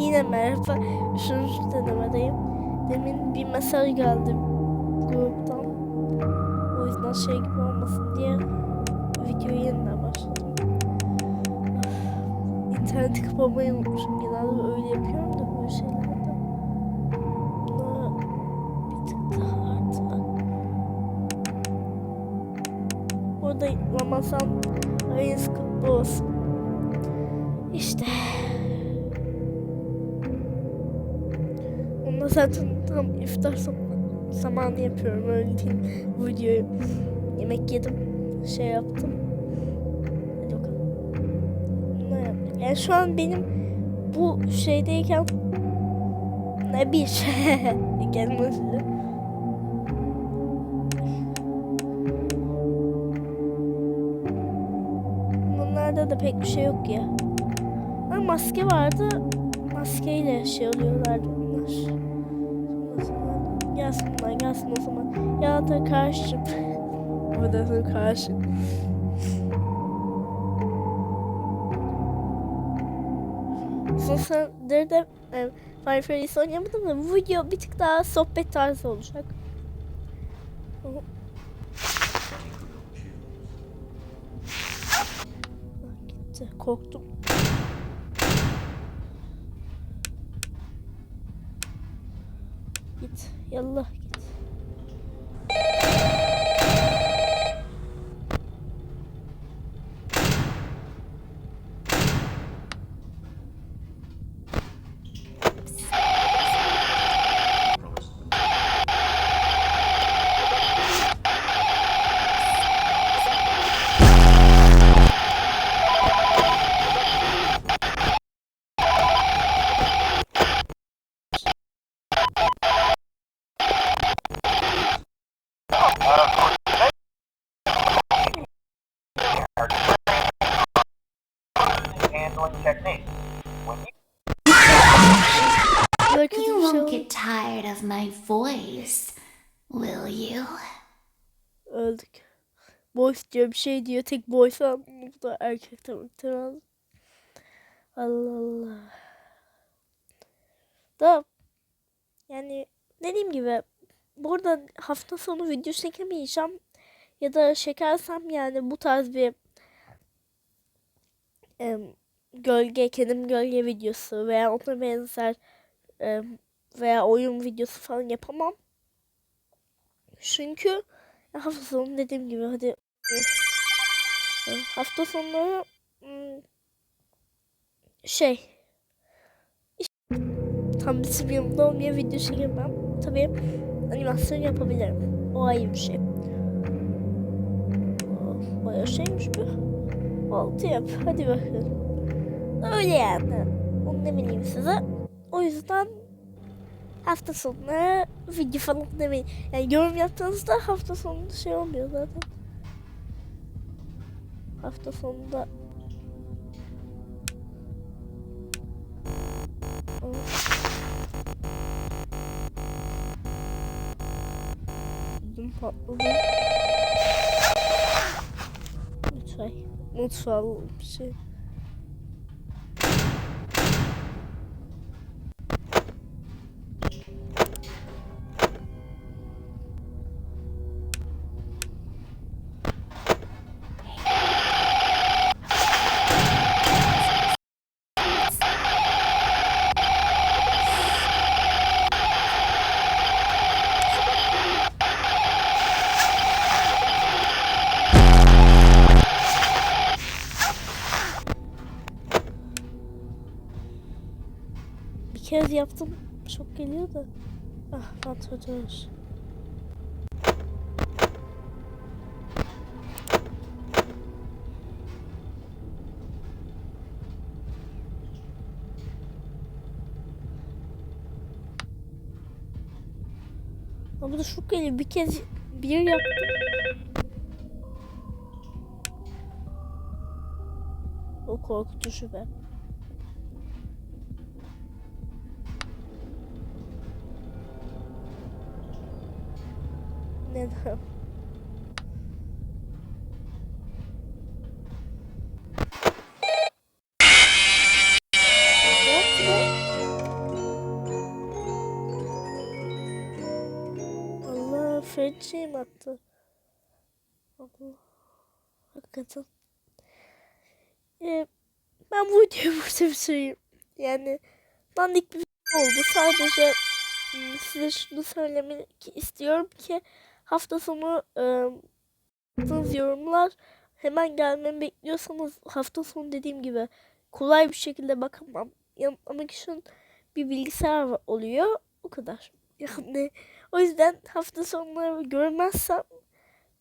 Yine merhaba. Üçüncü denemedeyim. Demin bir mesaj geldi gruptan. O yüzden şey gibi olmasın diye videoyu yeniden başladım. İnterneti kapamayı unutmuşum. Genelde öyle yapıyorum da böyle şeylerde. Bir tık daha artmak. Orada Ramazan ayınız kutlu olsun. İşte. Onu zaten tam iftar zam- zamanı yapıyorum. Öyle diyeyim. Bu videoyu yemek yedim. Şey yaptım. Hadi bakalım. Ne yaptık? Yani şu an benim bu şeydeyken ne bir şey gelmesi. Bunlarda da pek bir şey yok ya. Ama maske vardı. Maskeyle şey oluyorlardı gelsin bunlar gelsin o zaman. Ya da karşım. Burada sonra karşı. Süredir de e, Fire oynayamadım da bu video bir tık daha sohbet tarzı olacak. Gitti. Korktum. Yallah git. You Böyle kötü You bir şey won't get tired of my voice, will you? Öldük. Boys diyor bir şey diyor. Tek boys var. Bu da erkek. Tamam. Allah Allah. Da yani dediğim gibi burada hafta sonu video çekemeyeceğim. Ya da çekersem yani bu tarz bir em, gölge, kendim gölge videosu veya ona benzer em, veya oyun videosu falan yapamam. Çünkü hafta sonu dediğim gibi hadi e, hafta sonları hmm, şey tam bizim yanımda olmayan video çekemem. Tabii animasyon yapabilirim. O ayrı bir şey. Oh, Bayağı şeymiş bu. Altı yap. Hadi bakalım. Öyle yani. Onu ne bileyim size. O yüzden hafta sonları video falan demeyin. Yani yorum yaptığınızda hafta sonunda şey olmuyor zaten. Hafta sonunda Ödüm patladı. Lütfen. Mutfağı bir şey. Kez yaptım. Çok geliyor da. Ah vantilatör. Ama da çok geliyor. Bir kez bir yaptım. O korkutucu be. oynayalım. Allah French'im attı. Allah. Hakikaten. Ee, ben bu videoyu burada bitireyim. Yani dandik bir oldu. Sadece hmm, size şunu söylemek istiyorum ki hafta sonu yaptığınız yorumlar hemen gelmemi bekliyorsanız hafta sonu dediğim gibi kolay bir şekilde bakamam. Yanıtlamak için bir bilgisayar oluyor. O kadar. Yani o yüzden hafta sonları görmezsem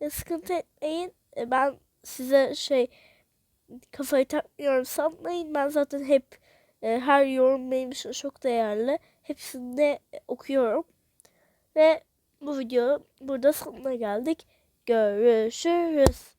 e, sıkıntı etmeyin. E, ben size şey kafayı takmıyorum sanmayın. Ben zaten hep e, her yorum benim için çok değerli. Hepsini de e, okuyorum. Ve bu video burada sonuna geldik. Görüşürüz.